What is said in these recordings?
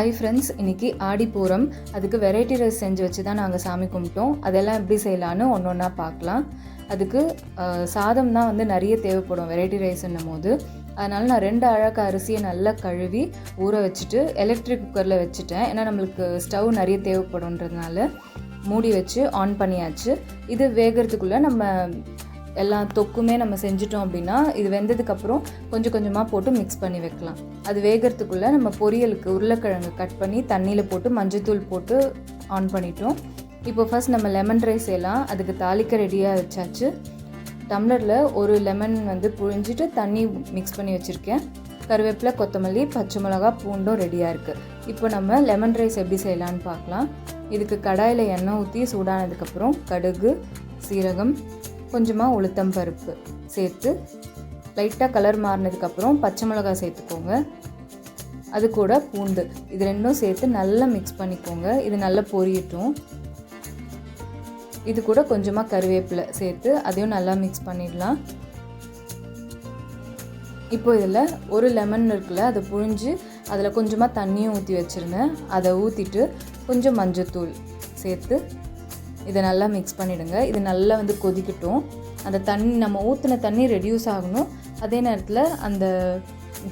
Hi friends இன்றைக்கி ஆடிப்பூரம். அதுக்கு variety rice செஞ்சு வச்சு தான் நாங்கள் சாமி கும்பிட்டோம். அதெல்லாம் எப்படி செய்யலான்னு ஒன்று ஒன்றா பார்க்கலாம். அதுக்கு சாதம் தான் வந்து நிறைய தேவைப்படும் வெரைட்டி ரைஸ்ன்னும் போது. அதனால் நான் ரெண்டு அழகு அரிசியை நல்லா கழுவி ஊற வச்சுட்டு எலக்ட்ரிக் குக்கரில் வச்சுட்டேன். ஏன்னா நம்மளுக்கு ஸ்டவ் நிறைய தேவைப்படும்ன்றதுனால மூடி வச்சு ஆன் பண்ணியாச்சு. இது வேகிறதுக்குள்ளே நம்ம எல்லா தொக்குமே நம்ம செஞ்சுட்டோம் அப்படின்னா இது வெந்ததுக்கப்புறம் கொஞ்சம் கொஞ்சமாக போட்டு மிக்ஸ் பண்ணி வைக்கலாம். அது வேகிறதுக்குள்ளே நம்ம பொரியலுக்கு உருளைக்கிழங்கு கட் பண்ணி தண்ணியில் போட்டு மஞ்சத்தூள் போட்டு ஆன் பண்ணிட்டோம். இப்போ ஃபர்ஸ்ட் நம்ம லெமன் ரைஸ் செய்யலாம் அதுக்கு தாளிக்க ரெடியாக வச்சாச்சு. டம்ளரில் ஒரு லெமன் வந்து புழிஞ்சிட்டு தண்ணி மிக்ஸ் பண்ணி வச்சுருக்கேன். கருவேப்பிலை கொத்தமல்லி பச்சை மிளகா பூண்டும் ரெடியாக இருக்குது இப்போ நம்ம லெமன் ரைஸ் எப்படி செய்யலான்னு பார்க்கலாம். இதுக்கு கடாயில் எண்ணெய் ஊற்றி சூடானதுக்கப்புறம் கடுகு சீரகம் கொஞ்சமாக உளுத்தம் பருப்பு சேர்த்து லைட்டாக கலர் மாறினதுக்கப்புறம் பச்சை மிளகாய் சேர்த்துக்கோங்க. அது கூட பூண்டு. இது ரெண்டும் சேர்த்து நல்லா மிக்ஸ் பண்ணிக்கோங்க. இது நல்லா பொரியட்டும். இது கூட கொஞ்சமாக கருவேப்பிலை சேர்த்து அதையும் நல்லா மிக்ஸ் பண்ணிடலாம். இப்போ இதில் ஒரு லெமன் இருக்குல்ல அதை புழிஞ்சு அதில் கொஞ்சமாக தண்ணியும் ஊற்றி வச்சுருந்தேன் அதை ஊற்றிட்டு கொஞ்சம் மஞ்சத்தூள் சேர்த்து இதை நல்லா மிக்ஸ் பண்ணிவிடுங்க இது நல்லா வந்து கொதிக்கட்டும். அந்த தண்ணி நம்ம ஊற்றின தண்ணி ரெடியூஸ் ஆகணும். அதே நேரத்தில் அந்த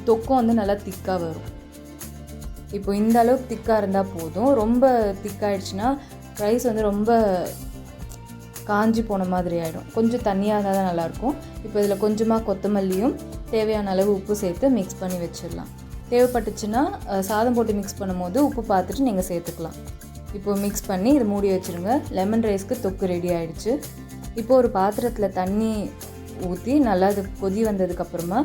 தொக்கம் வந்து நல்லா திக்காக வரும். இப்போ இந்த அளவுக்கு திக்காக இருந்தால் போதும். ரொம்ப திக்காயிடுச்சுன்னா ரைஸ் வந்து ரொம்ப காஞ்சி போன மாதிரி ஆகிடும் கொஞ்சம் தண்ணியாக இருந்தால் தான் நல்லாயிருக்கும். இப்போ இதில் கொஞ்சமாக கொத்தமல்லியும் தேவையான அளவு உப்பு சேர்த்து மிக்ஸ் பண்ணி வச்சிடலாம். தேவைப்பட்டுச்சுன்னா சாதம் போட்டு மிக்ஸ் பண்ணும்போது உப்பு பார்த்துட்டு நீங்கள் சேர்த்துக்கலாம். இப்போ மிக்ஸ் பண்ணி இது மூடி வச்சுருங்க. லெமன் ரைஸ்க்கு தொக்கு ரெடி ஆகிடுச்சு இப்போ ஒரு பாத்திரத்தில் தண்ணி ஊற்றி நல்லா அது கொதி வந்ததுக்கப்புறமா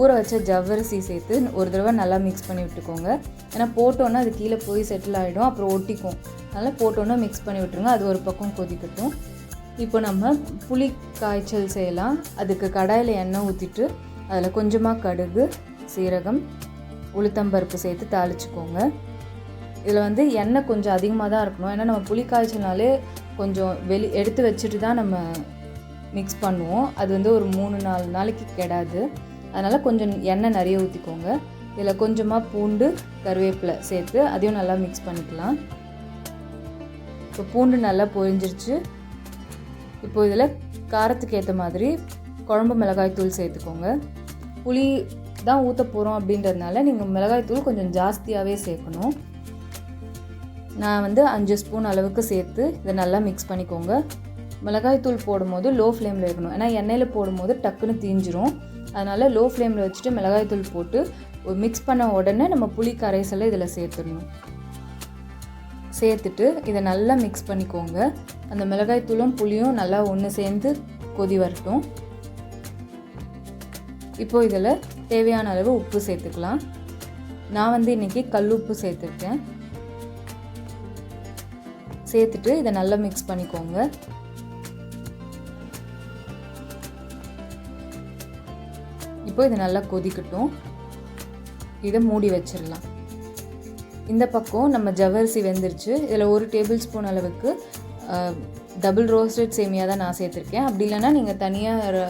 ஊற வச்ச ஜவ்வரிசி சேர்த்து ஒரு தடவை நல்லா மிக்ஸ் பண்ணி விட்டுக்கோங்க. ஏன்னா போட்டோன்னா அது கீழே போய் செட்டில் ஆகிடும் அப்புறம் ஒட்டிக்கும். அதனால் போட்டோன்னா மிக்ஸ் பண்ணி விட்டுருங்க அது ஒரு பக்கம் கொதிக்கட்டும். இப்போ நம்ம புளி காய்ச்சல் செய்யலாம். அதுக்கு கடாயில் எண்ணெய் ஊற்றிட்டு அதில் கொஞ்சமாக கடுகு சீரகம் உளுத்தம்பருப்பு சேர்த்து தாளிச்சுக்கோங்க. இதில் வந்து எண்ணெய் கொஞ்சம் அதிகமாக தான் இருக்கணும். ஏன்னா நம்ம புளி காய்ச்சல்னாலே கொஞ்சம் வெளி எடுத்து வச்சுட்டு தான் நம்ம மிக்ஸ் பண்ணுவோம். அது வந்து ஒரு மூணு நாலு நாளைக்கு கெடாது. அதனால் கொஞ்சம் எண்ணெய் நிறைய ஊற்றிக்கோங்க இதில் கொஞ்சமாக பூண்டு கருவேப்பிலை சேர்த்து அதையும் நல்லா மிக்ஸ் பண்ணிக்கலாம். இப்போ பூண்டு நல்லா பொரிஞ்சிருச்சு. இப்போ இதில் காரத்துக்கு ஏற்ற மாதிரி குழம்பு மிளகாய் தூள் சேர்த்துக்கோங்க. புளி தான் ஊற்ற போகிறோம் அப்படின்றதுனால நீங்கள் மிளகாய் தூள் கொஞ்சம் ஜாஸ்தியாகவே சேர்க்கணும். நான் வந்து அஞ்சு ஸ்பூன் அளவுக்கு சேர்த்து இதை நல்லா மிக்ஸ் பண்ணிக்கோங்க. மிளகாய் தூள் போடும்போது லோ ஃப்ளேமில் இருக்கணும். ஏன்னா எண்ணெயில் போடும்போது டக்குன்னு தீஞ்சிரும். அதனால் லோ ஃப்ளேமில் வச்சுட்டு மிளகாய் தூள் போட்டு மிக்ஸ் பண்ண உடனே நம்ம புளி கரைசலை இதில் சேர்த்துடணும். சேர்த்துட்டு இதை நல்லா மிக்ஸ் பண்ணிக்கோங்க. அந்த மிளகாய் தூளும் புளியும் நல்லா ஒன்று சேர்ந்து கொதி வரட்டும். இப்போது இதில் தேவையான அளவு உப்பு சேர்த்துக்கலாம். நான் வந்து இன்றைக்கி கல் உப்பு சேர்த்துருக்கேன். சேர்த்துட்டு இதை நல்லா மிக்ஸ் பண்ணிக்கோங்க. இப்போ இது நல்லா கொதிக்கட்டும். இதை மூடி வச்சிடலாம். இந்த பக்கம் நம்ம ஜவ்வரிசி வெந்துருச்சு. இதில் ஒரு டேபிள் ஸ்பூன் அளவுக்கு டபுள் ரோஸ்டட் சேமியா தான் நான் சேர்த்துருக்கேன். அப்படி இல்லைன்னா நீங்கள் தனியாக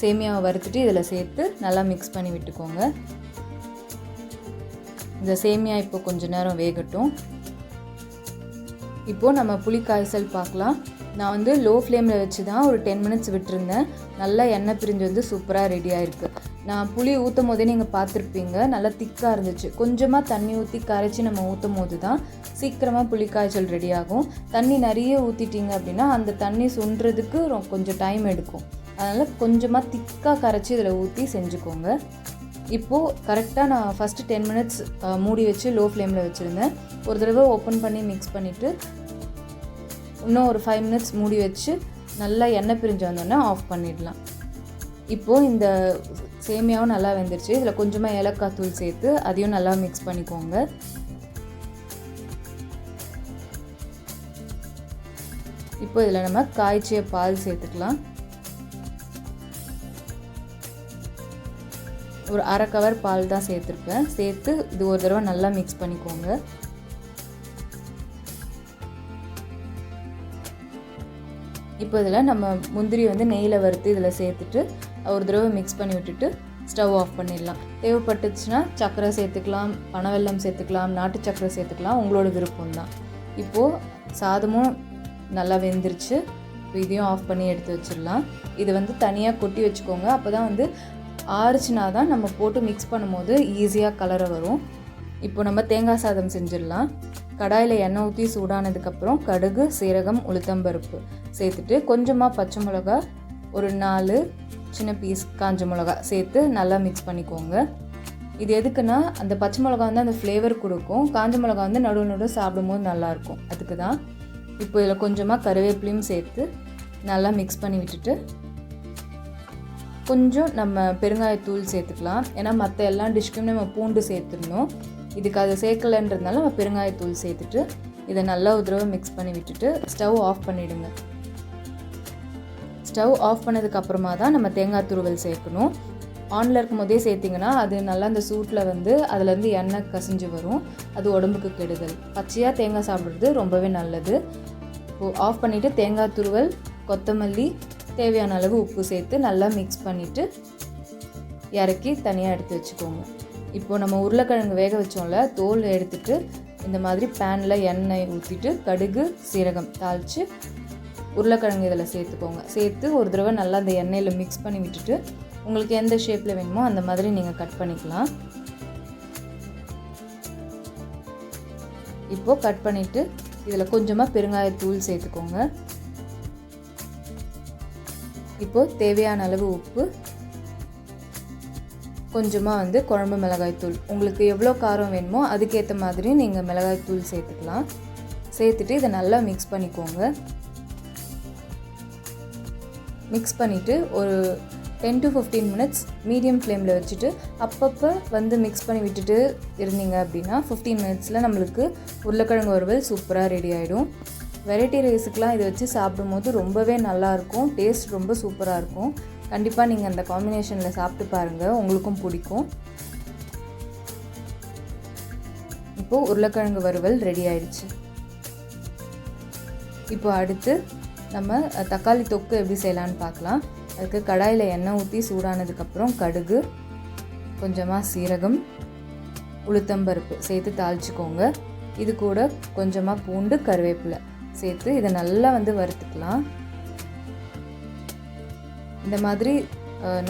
சேமியாவை வறுத்துட்டு இதில் சேர்த்து நல்லா மிக்ஸ் பண்ணி விட்டுக்கோங்க. இந்த சேமியா இப்போ கொஞ்ச நேரம் வேகட்டும். இப்போது நம்ம புளி காய்ச்சல் பார்க்கலாம். நான் வந்து லோ ஃப்ளேமில் வச்சு தான் ஒரு டென் மினிட்ஸ் விட்டுருந்தேன். நல்லா எண்ணெய் பிரிஞ்சு வந்து சூப்பராக ரெடி ஆயிருக்கு. நான் புளி ஊற்றும் போதே நீங்கள் பார்த்துருப்பீங்க. நல்லா திக்காக இருந்துச்சு. கொஞ்சமாக தண்ணி ஊற்றி கரைச்சி நம்ம ஊற்றும் போது தான் சீக்கிரமாக புளி காய்ச்சல் ரெடி ஆகும். தண்ணி நிறைய ஊற்றிட்டீங்க அப்படின்னா அந்த தண்ணி சுண்டுறதுக்கு கொஞ்சம் டைம் எடுக்கும். அதனால் கொஞ்சமாக திக்காக கரைச்சி இதில் ஊற்றி செஞ்சுக்கோங்க. இப்போது கரெக்டாக நான் ஃபஸ்ட்டு டென் மினிட்ஸ் மூடி வச்சு லோ ஃப்ளேமில் வச்சுருந்தேன். ஒரு தடவை ஓப்பன் பண்ணி மிக்ஸ் பண்ணிவிட்டு இன்னும் ஒரு ஃபைவ் மினிட்ஸ் மூடி வச்சு நல்லா எண்ணெய் பிரிஞ்சு வந்தோடனே ஆஃப் பண்ணிடலாம். இப்போது இந்த சேமியாவும் நல்லா வெந்துருச்சு. இதில் கொஞ்சமாக ஏலக்காய் தூள் சேர்த்து அதையும் நல்லா மிக்ஸ் பண்ணிக்கோங்க. இப்போ இதில் நம்ம காய்ச்சிய பால் சேர்த்துக்கலாம். ஒரு அரை கவர் பால் தான் சேர்த்துருப்பேன். சேர்த்து இது ஒரு தடவை நல்லா மிக்ஸ் பண்ணிக்கோங்க. இப்போ இதில் நம்ம முந்திரி வந்து நெய்யில் வறுத்து இதில் சேர்த்துட்டு ஒரு தடவை மிக்ஸ் பண்ணி விட்டுட்டு ஸ்டவ் ஆஃப் பண்ணிடலாம். தேவைப்பட்டுச்சுன்னா சக்கரை சேர்த்துக்கலாம் பனவெல்லம் சேர்த்துக்கலாம் நாட்டு சக்கரை சேர்த்துக்கலாம் உங்களோட விருப்பம் தான். இப்போது சாதமும் நல்லா வெந்துருச்சு. இதையும் ஆஃப் பண்ணி எடுத்து வச்சிடலாம். இது வந்து தனியாக கொட்டி வச்சுக்கோங்க. அப்போ தான் வந்து ஆறுச்சுனா தான் நம்ம போட்டு மிக்ஸ் பண்ணும்போது ஈஸியாக கலரை வரும். இப்போ நம்ம தேங்காய் சாதம் செஞ்சிடலாம். கடாயில் எண்ணெய் ஊற்றி சூடானதுக்கப்புறம் கடுகு சீரகம் உளுத்தம்பருப்பு சேர்த்துட்டு கொஞ்சமாக பச்சை மிளகா ஒரு நாலு சின்ன பீஸ் காஞ்ச மிளகா சேர்த்து நல்லா மிக்ஸ் பண்ணிக்கோங்க. இது எதுக்குன்னா அந்த பச்சை மிளகா வந்து அந்த ஃப்ளேவர் கொடுக்கும். காஞ்ச மிளகா வந்து நடுவு நடுவு சாப்பிடும்போது நல்லாயிருக்கும் அதுக்கு தான் இப்போ இதில் கொஞ்சமாக கருவேப்பிலையும் சேர்த்து நல்லா மிக்ஸ் பண்ணி விட்டுட்டு கொஞ்சம் நம்ம பெருங்காயத்தூள் சேர்த்துக்கலாம். ஏன்னா மற்ற எல்லா டிஷ்க்கும் நம்ம பூண்டு சேர்த்துடணும் இதுக்கு அது சேர்க்கலைன்றதுனால நம்ம பெருங்காயத்தூள் சேர்த்துட்டு இதை நல்லா ஒரு தடவை மிக்ஸ் பண்ணி விட்டுட்டு ஸ்டவ் ஆஃப் பண்ணிவிடுங்க ஸ்டவ் ஆஃப் பண்ணதுக்கப்புறமா தான் நம்ம தேங்காய் துருவல் சேர்க்கணும். ஆனில் இருக்கும் போதே சேர்த்திங்கன்னா அது நல்லா அந்த சூட்டில் வந்து அதுலேருந்து எண்ணெய் கசிஞ்சு வரும். அது உடம்புக்கு கெடுதல். பச்சையாக தேங்காய் சாப்பிட்றது ரொம்பவே நல்லது. இப்போது ஆஃப் பண்ணிவிட்டு தேங்காய் துருவல் கொத்தமல்லி தேவையான அளவு உப்பு சேர்த்து நல்லா மிக்ஸ் பண்ணிவிட்டு இறக்கி தனியாக எடுத்து வச்சுக்கோங்க. இப்போது நம்ம உருளைக்கிழங்கு வேக வச்சோம்ல தோல் எடுத்துட்டு இந்த மாதிரி பேனில் எண்ணெய் ஊற்றிட்டு கடுகு சீரகம் தாளித்து உருளைக்கிழங்கு இதில் சேர்த்துக்கோங்க. சேர்த்து ஒரு தடவை நல்லா அந்த எண்ணெயில் மிக்ஸ் பண்ணி விட்டுட்டு உங்களுக்கு எந்த ஷேப்பில் வேணுமோ அந்த மாதிரி நீங்கள் கட் பண்ணிக்கலாம். இப்போது கட் பண்ணிவிட்டு இதில் கொஞ்சமாக பெருங்காயத்தூள் சேர்த்துக்கோங்க. இப்போது தேவையான அளவு உப்பு கொஞ்சமாக வந்து குழம்பு மிளகாய்த்தூள் உங்களுக்கு எவ்வளோ காரம் வேணுமோ அதுக்கேற்ற மாதிரி நீங்கள் மிளகாய்த்தூள் சேர்த்துக்கலாம். சேர்த்துட்டு இதை நல்லா மிக்ஸ் பண்ணிக்கோங்க. மிக்ஸ் பண்ணிவிட்டு ஒரு ten to fifteen minutes medium ஃப்ளேமில் வச்சுட்டு அப்பப்போ வந்து மிக்ஸ் பண்ணி விட்டுட்டு இருந்தீங்க அப்படின்னா ஃபிஃப்டீன் மினிட்ஸில் நம்மளுக்கு உருளைக்கிழங்கு வறுவல் சூப்பராக ரெடி ஆகிடும் வெரைட்டி ரைஸுக்கெலாம் இதை வச்சு சாப்பிடும்போது ரொம்பவே நல்லாயிருக்கும். டேஸ்ட் ரொம்ப சூப்பராக இருக்கும் கண்டிப்பாக நீங்கள் அந்த காம்பினேஷனில் சாப்பிட்டு பாருங்கள் உங்களுக்கும் பிடிக்கும். இப்போது உருளைக்கிழங்கு வறுவல் ரெடி ஆயிடுச்சு. இப்போ அடுத்து நம்ம தக்காளி தொக்கு எப்படி செய்யலான்னு பார்க்கலாம். அதுக்கு கடாயில் எண்ணெய் ஊற்றி சூடானதுக்கப்புறம் கடுகு கொஞ்சமாக சீரகம் உளுத்தம்பருப்பு சேர்த்து தாளிச்சிக்கோங்க. இது கூட கொஞ்சமாக பூண்டு கருவேப்பிலை. சேர்த்து இதை நல்லா வந்து வறுத்துக்கலாம். இந்த மாதிரி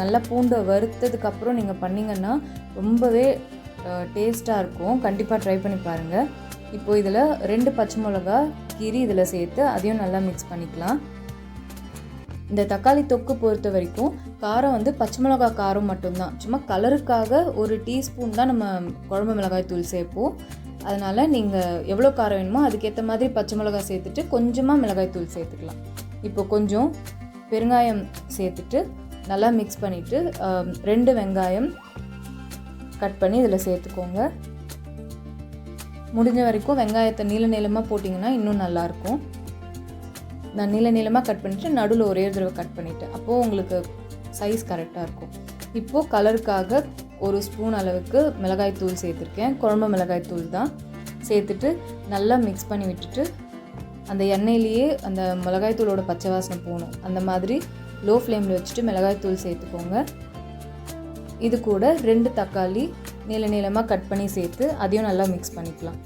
நல்லா பூண்டை வறுத்ததுக்கப்புறம் நீங்கள் பண்ணிங்கன்னா ரொம்பவே டேஸ்ட்டாக இருக்கும். கண்டிப்பாக ட்ரை பண்ணி பாருங்கள் இப்போ இதில் ரெண்டு பச்சை மிளகா கீரி இதில் சேர்த்து அதையும் நல்லா மிக்ஸ் பண்ணிக்கலாம். இந்த தக்காளி தொக்கு பொறுத்த வரைக்கும் காரம் வந்து பச்சை மிளகா காரம் மட்டும்தான். சும்மா கலருக்காக ஒரு டீஸ்பூன் தான் நம்ம குழம்பு மிளகாய் தூள் சேர்ப்போம். அதனால் நீங்கள் எவ்வளோ காரம் வேணுமோ அதுக்கேற்ற மாதிரி பச்சை மிளகாய் சேர்த்துட்டு கொஞ்சமாக மிளகாய் தூள் சேர்த்துக்கலாம். இப்போ கொஞ்சம் பெருங்காயம் சேர்த்துட்டு நல்லா மிக்ஸ் பண்ணிவிட்டு ரெண்டு வெங்காயம் கட் பண்ணி இதில் சேர்த்துக்கோங்க. முடிஞ்ச வரைக்கும் வெங்காயத்தை நீள நீளமாக போட்டிங்கன்னா இன்னும் நல்லாயிருக்கும் நான் நீள நீளமாக கட் பண்ணிவிட்டு நடுவில் ஒரே தடவை கட் பண்ணிவிட்டு அப்போது உங்களுக்கு சைஸ் கரெக்டாக இருக்கும். இப்போது கலருக்காக ஒரு ஸ்பூன் அளவுக்கு மிளகாய் தூள் சேர்த்துருக்கேன். குழம்பு மிளகாய் தூள் தான். சேர்த்துட்டு நல்லா மிக்ஸ் பண்ணி விட்டுட்டு அந்த எண்ணெயிலேயே அந்த மிளகாய் தூளோட பச்சை வாசனை போகணும். அந்த மாதிரி லோ ஃப்ளேமில் வச்சுட்டு மிளகாய் தூள் சேர்த்துக்கோங்க. இது கூட ரெண்டு தக்காளி நீள நீளமாக கட் பண்ணி சேர்த்து அதையும் நல்லா மிக்ஸ் பண்ணிக்கலாம்.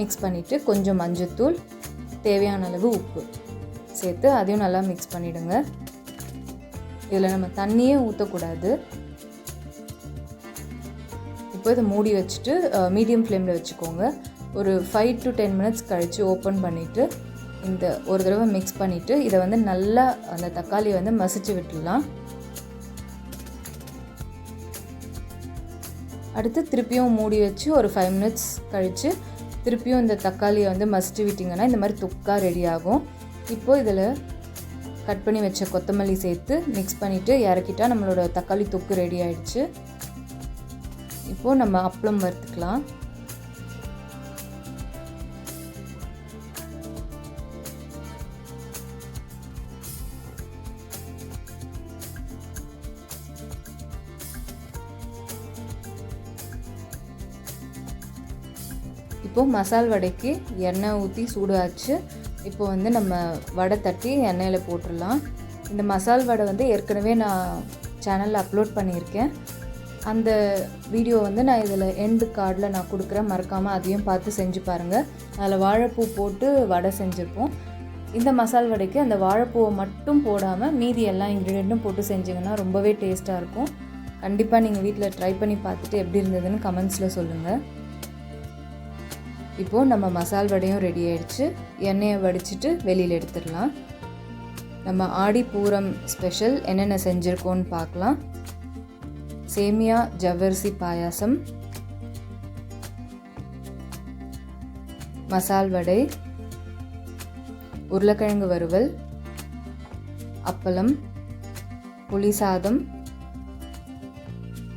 மிக்ஸ் பண்ணிவிட்டு கொஞ்சம் மஞ்சத்தூள் தேவையான அளவு உப்பு சேர்த்து அதையும் நல்லா மிக்ஸ் பண்ணிவிடுங்க இதில் நம்ம தண்ணியே ஊற்றக்கூடாது இப்போ இதை மூடி வச்சுட்டு மீடியம் ஃப்ளேமில் வச்சுக்கோங்க. ஒரு ஃபைவ் டு டென் மினிட்ஸ் கழித்து ஓப்பன் பண்ணிவிட்டு இந்த ஒரு தடவை மிக்ஸ் பண்ணிவிட்டு இதை வந்து நல்லா அந்த தக்காளியை வந்து மசிச்சு விட்டுடலாம். அடுத்து திருப்பியும் மூடி வச்சு ஒரு ஃபைவ் மினிட்ஸ் கழித்து திருப்பியும் இந்த தக்காளியை வந்து மசிச்சு விட்டிங்கன்னா இந்த மாதிரி தொக்கா ரெடி ஆகும். இப்போது இதில் கட் பண்ணி வச்ச கொத்தமல்லி சேர்த்து மிக்ஸ் பண்ணிவிட்டு இறக்கிட்டால் நம்மளோட தக்காளி தொக்கு ரெடி ஆகிடுச்சு இப்போது நம்ம அப்பளம் வறுத்துக்கலாம். இப்போது மசால் வடைக்கு எண்ணெய் ஊற்றி சூடாச்சு. இப்போ வந்து நம்ம வடை தட்டி எண்ணெயில் போட்டுடலாம். இந்த மசால் வடை வந்து ஏற்கனவே நான் சேனலில் அப்லோட் பண்ணியிருக்கேன். அந்த வீடியோ வந்து நான் இதில் எண்டு கார்டில் நான் கொடுக்குறேன். மறக்காமல் அதையும் பார்த்து செஞ்சு பாருங்கள் அதில் வாழைப்பூ போட்டு வடை செஞ்சுருப்போம். இந்த மசால் வடைக்கு அந்த வாழைப்பூவை மட்டும் போடாமல் மீதி எல்லா இன்க்ரீடியண்ட்டும் போட்டு செஞ்சிங்கன்னா ரொம்பவே டேஸ்ட்டாக இருக்கும். கண்டிப்பாக நீங்கள் வீட்டில் ட்ரை பண்ணி பார்த்துட்டு எப்படி இருந்ததுன்னு கமெண்ட்ஸில் சொல்லுங்கள் இப்போது நம்ம மசால் வடையும் ரெடி ஆயிடுச்சு. எண்ணெயை வடிச்சிட்டு வெளியில் எடுத்துடலாம். நம்ம ஆடி பூரம் ஸ்பெஷல் என்னென்ன செஞ்சுருக்கோன்னு பார்க்கலாம். சேமியா ஜவ்வரிசி பாயாசம் மசால் வடை உருளைக்கிழங்கு வறுவல் அப்பளம் புளி சாதம்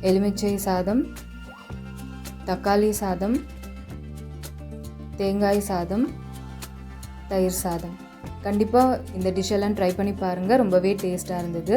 எலுமிச்சை சாதம் தக்காளி சாதம் தேங்காய் சாதம் தயிர் சாதம். கண்டிப்பாக இந்த டிஷ்ஷெல்லாம் ட்ரை பண்ணி பாருங்கள் ரொம்பவே டேஸ்ட்டாக இருந்தது.